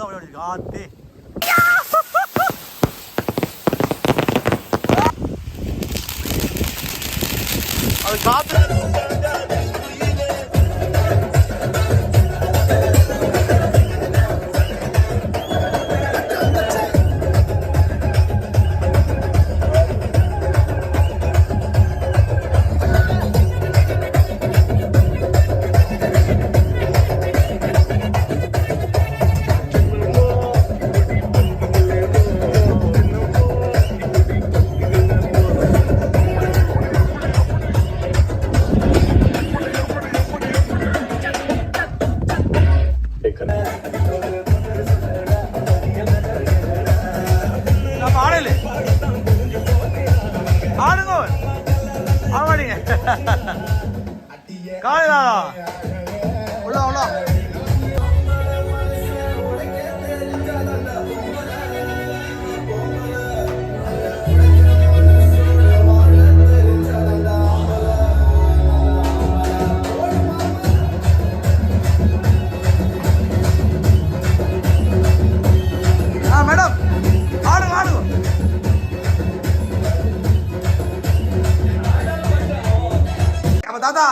தான் விளையாடி காத்தே அது காத்து நம்ம பாடல். ஆடுங்க ஆமாடிங்க காலையா உள்ள உள்ள. தாத்தா.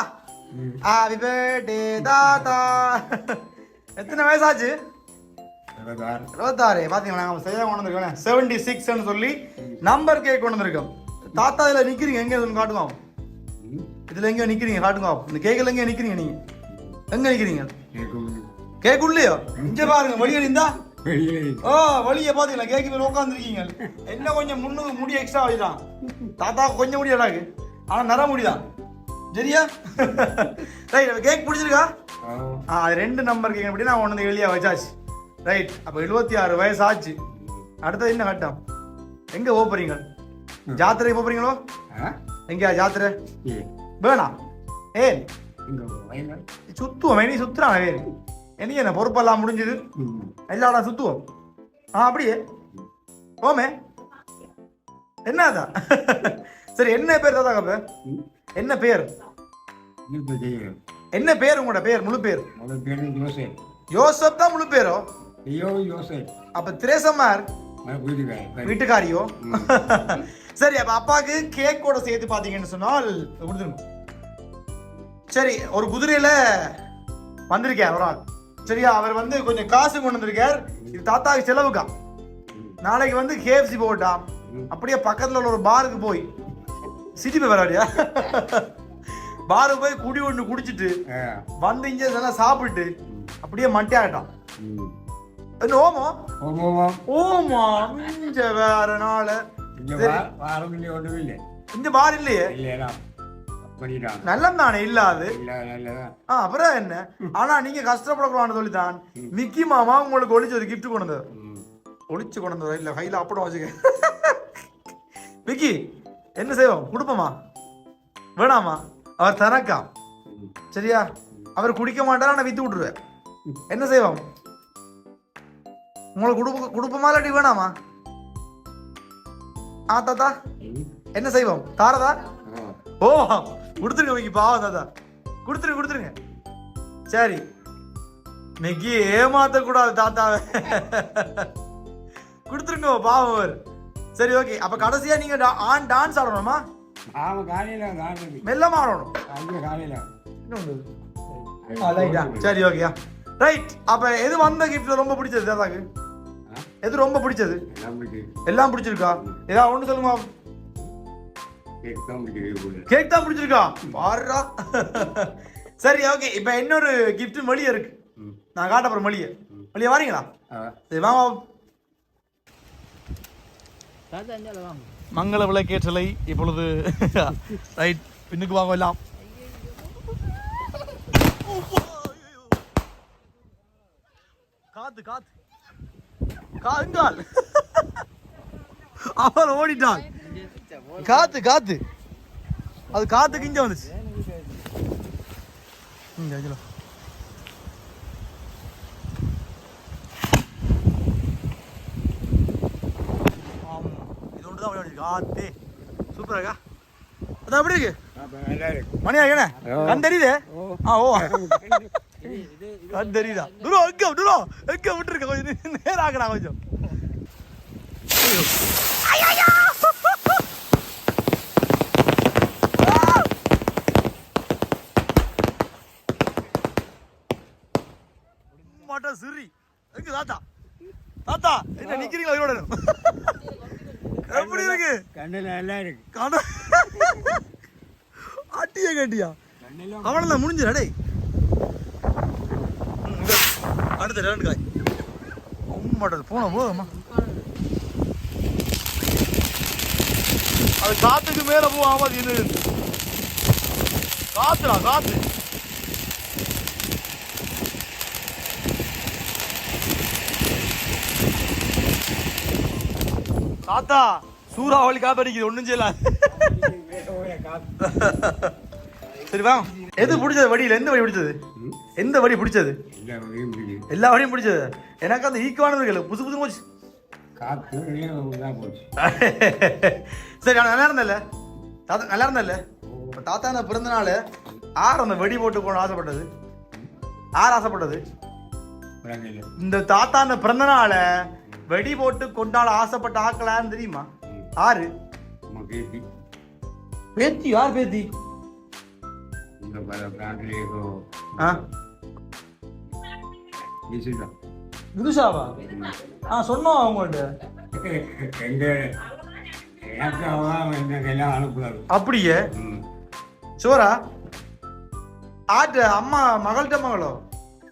ஹாப்பி பர்த்டே தாத்தா. எத்தனை வயசாச்சு? இருபத்தாறு. பாத்தீங்களா நாங்கள் சரியாக கொண்டு வந்திருக்கோம் செவன்டி சிக்ஸ்னு சொல்லி நம்பர் கேக் கொண்டு வந்திருக்கோம். தாத்தா இதில் நிற்கிறீங்க எங்கே இதுன்னு காட்டுங்க. இதில் எங்கே நிற்கிறீங்க காட்டுங்க. இந்த கேக்கில் எங்கே நிற்கிறீங்க நீங்கள் எங்கே நிற்கிறீங்க கேக் உள்ளையோ? இங்கே பாருங்க. வெளியே நின்றா? ஓ வழியை பாத்தீங்களா? கேக்கு மேல உட்காந்துருக்கீங்க என்ன கொஞ்சம் முன்னுக்கு முடி எக்ஸ்ட்ரா வச்சுதான் தாத்தா கொஞ்சம் முடி அடாக்கு ஆனா நர முடிதான் சரியா? ரைட் கேக் பிடிச்சிருக்கா? ஆ. அது ரெண்டு நம்பர் கேக் அப்படி நான் ஒன்று வெளியே வச்சாச்சு. ரைட் அப்போ எழுபத்தி ஆறு வயசு ஆச்சு அடுத்தது என்ன கட்டம்? எங்க போக போறீங்க ஜாத்திரைக்கு போக போறீங்களோ எங்கயா ஜாத்திரை? வேணாம் ஏன்? சுத்துவோம் இனி சுத்துறான் வேறு என்ன என்ன பொறுப்பெல்லாம் முடிஞ்சது? எல்லாடா சுத்துவோம். ஆ அப்படியே. போமே. என்னதான்? சரி என்ன பேர் தாத்தா என்ன பேர்? என்ன பேர் உங்களோட பேர்? முழு பேர். யோசப். தான் முழு பேரோ? அப்ப திரேசம்மார்? வீட்டுக்காரியோ? சரி அப்ப அப்பாவுக்கு கேக்கோட சேர்த்து பாத்தீங்கன்னு சொன்னால் கொடுத்துருங்க. சரி ஒரு குதிரையில வந்திருக்கார் ஒரு ஆள். சரியா அவர் வந்து கொஞ்சம் காசு கொண்டு வந்திருக்கார். இது தாத்தாவுக்கு செலவுக்கா. நாளைக்கு வந்து கேஎஃப்சி போட்டாம் அப்படியே பக்கத்துல உள்ள ஒரு பாருக்கு போய். சிட்டி போய் வராடியா பாருக்கு போய் குடி ஒன்று குடிச்சிட்டு வந்து இங்க இதெல்லாம் சாப்பிட்டு அப்படியே மட்டியாகட்டான் என்ன ஓமோ? ஓமா இங்க வேற நாள். இந்த பார் இல்லையே. நல்லம் தானே இல்லாது. ஆ அப்புறம் என்ன? ஆனா நீங்க கஷ்டப்படக்கூடாதுன்னு சொல்லி தான் மிக்கி மாமா உங்களுக்கு ஒளிச்சு ஒரு கிஃப்ட் கொண்டு ஒளிச்சு கொண்டு வந்தார் இல்ல கையில அப்படம் வச்சுக்க. மிக்கி என்ன செய்வோம்? கொடுப்போமா? வேணாமா? அவர் தனக்கா? சரியா? அவர் குடிக்க மாட்டாரா? நான் வித்து விட்டுருவேன். என்ன செய்வோம்? உங்களுக்கு குடுப்ப குடுப்பமா இல்லாட்டி வேணாமா? ஆ தாத்தா. என்ன செய்வோம்? தாரதா? ஓ கொடுத்துருங்க மிக்கி பாவம் தாத்தா. கொடுத்துருங்க கொடுத்துருங்க. சரி. மிக்கி ஏமாத்த கூடாது தாத்தாவை. கொடுத்துருங்க பாவம் அவர். சரி ஓகே. அப்ப கடைசியா நீங்க டா- ஆன் டான்ஸ் ஆடணுமா? மெல்லமா ஆடணும் சரி. ஓகேயா ரைட் அப்ப எது வந்த கிஃப்ட்ல ரொம்ப பிடிச்சது? தாத்தாக்கு எது ரொம்ப பிடிச்சது? எல்லாம் பிடிச்சிருக்கா? ஏதாவது ஒண்ணு சொல்லுங்க கேக் தான் பிடிச்சிருக்கா? பாருடா சரி ஓகே இப்போ இன்னொரு கிஃப்ட் மொழிய இருக்கு. நான் காட்ட போறேன் மொழிய மொழிய வாரீங்களா? சரி வாங்க. மங்கள விளக்கேற்றலை இப்பொழுது. ரைட் பின்னுக்கு வாங்க எல்லாம். காத்து காத்து. காங்கால் அவன் ஓடிட்டான் காத்து காத்து. அது காத்து கிஞ்ச வந்துச்சு. ம், விளையாடி காத்து சூப்பராக்கா அது அப்படி இருக்கு? மணியா என்ன கண் தெரியுது? ஆ ஓ. கண் தெரியுதா. துரோ எங்க துரோ எங்க விட்டுருக்க? கொஞ்சம் நே- நேராக்கடா கொஞ்சம்! மாட்டா சிரி. எங்க தாத்தா? தாத்தா என்ன நிக்கிறீங்களா உயிரோட? எப்படி இருக்கு? கண்ணில் நல்லா இருக்கு. காண அட்டியா கேட்டியா? அவனெல்லாம் முடிஞ்சிடா இங்க. அடுத்த ரெண்டு காய். மாட்டது போன போதுமா? அது காத்துக்கு மேல போகாம அது இது காத்துடா காத்து. தாத்தா சூறாவளி காப்படிக்குது ஒண்ணும் செய்யல. சரி வா. எது பிடிச்சது? வடியில எந்த வடி பிடிச்சது? எந்த வடி பிடிச்சது? எல்லா வடியும் பிடிச்சது. எனக்கு அந்த ஈக்குவானது போச்சு காற்று தான் போச்சு. சரி ஆனா நல்லா இருந்தல்ல? தாத்தா நல்லா இருந்தல்ல? இப்ப தாத்தா அந்த பிறந்த நாள் ஆறு அந்த வெடி போட்டு போன ஆசைப்பட்டது. ஆறு ஆசைப்பட்டது. இந்த தாத்தா அந்த பிறந்த நாளை வெடி போட்டு கொண்டாட ஆசைப்பட்ட ஆக்கலான்னு தெரியுமா? ஆறு பேத்தி யார் பேத்தி? விதுஷாவா? ஆ சொன்னோம் அவங்கள்ட்ட. எங்க அப்படியே. சோரா? ஆட்டு அம்மா மகள்கிட்ட மகளோ?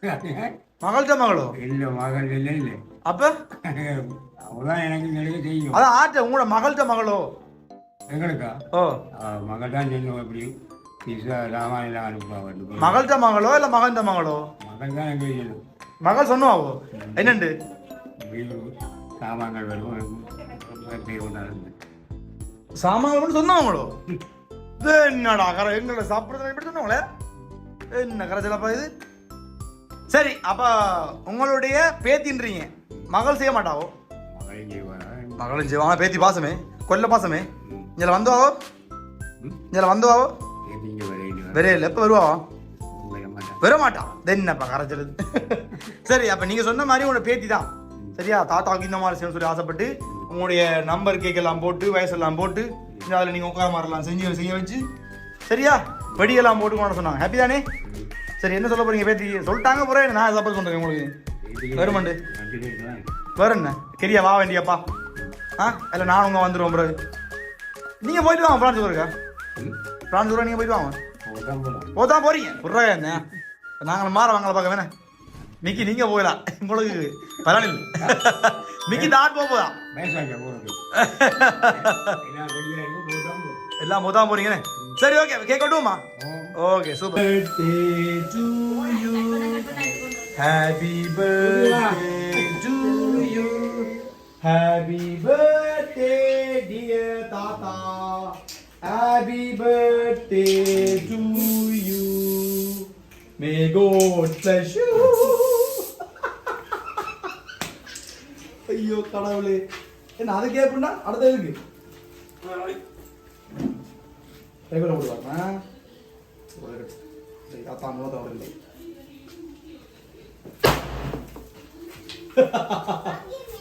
மகள்கிட்ட மகளோ? இல்ல மகள் இல்லை இல்லை. அப்ப? அவதான் எனக்கு நிறைய செய்யும் அதான் ஆட்டு உங்களோட மகள்கிட்ட மகளோ? எங்களுக்கா? ஓ. மகள் தான் சொல்லுவோம் எப்படி? ராமாயணம் அனுப்புவாங்க மகள்கிட்ட மகளோ இல்ல மகன்கிட்ட மகளோ? மகள் தான் எங்களுக்கு சொல்லும் மகள் சொன்னவாவோ என்னண்டு? சாமான்கள் வரும் பேர் கொண்டாந்து சாமான் சொன்னவங்களோ இது என்னடா கரை? எங்களோட சாப்பிடுறது எப்படி சொன்னவங்களே என்ன கரைச்சலப்பா இது? சரி அப்ப உங்களுடைய பேத்தின்றீங்க. மகள் செய்ய மாட்டாவோ? மகளும் செய்வாங்க. பேத்தி பாசமே. கொல்ல பாசமே. இதில் வந்துவாவோ? இதில் வந்துவாவோ? இல்லை. எப்போ வருவாவோ வர மாட்டான் வர மாட்டான் இது என்னப்பா கரைச்சலுது சரி அப்ப நீங்க சொன்ன மாதிரி உங்களோட பேத்தி தான். சரியா? தாத்தாவுக்கு இந்த மாதிரி செய்யணும்னு சொல்லி ஆசைப்பட்டு உங்களுடைய நம்பர் கேக்கெல்லாம் போட்டு வயசெல்லாம் போட்டு அதில் நீங்கள் உட்கார மாதிரிலாம் செஞ்சு செய்ய வச்சு சரியா? வெடியெல்லாம் போட்டு கொண்டு சொன்னாங்க. ஹாப்பி தானே? சரி என்ன சொல்ல போறீங்க பேத்தி? சொல்லிட்டாங்க போறேன் நான் சப்போர்ட் பண்றேன் உங்களுக்கு? வருமாண்டு. வேற என்ன கெரியா வா வேண்டியப்பா. ஆ இல்லை நான் உங்க வந்துடுவோம் ப்ரோ நீங்க போயிட்டு வாங்க பிரான்ஸ் இருக்கா பிரான்ஸ் ஊரா நீங்க போயிட்டு வாங்க. போதான் போறீங்க? புர்றா என்ன நாங்கள் மாற வாங்கல பார்க்க வேணே. மிக்கி நீங்க போகலாம் உங்களுக்கு பலன் இல்லை. மிக்கி தான் போக போதான் எல்லாம் போதான் போறீங்கண்ணே சரி okay cake கொண்டுமா okay super happy birthday to you happy birthday dear தாத்தா happy birthday to you may god bless you. ஐயோ கடவுளே என்ன அது கேப்புண்டா அடுத்த எதுக்கு கைக்குள்ள போடுவாங்க தாத்தா மூலம் ハハハハ!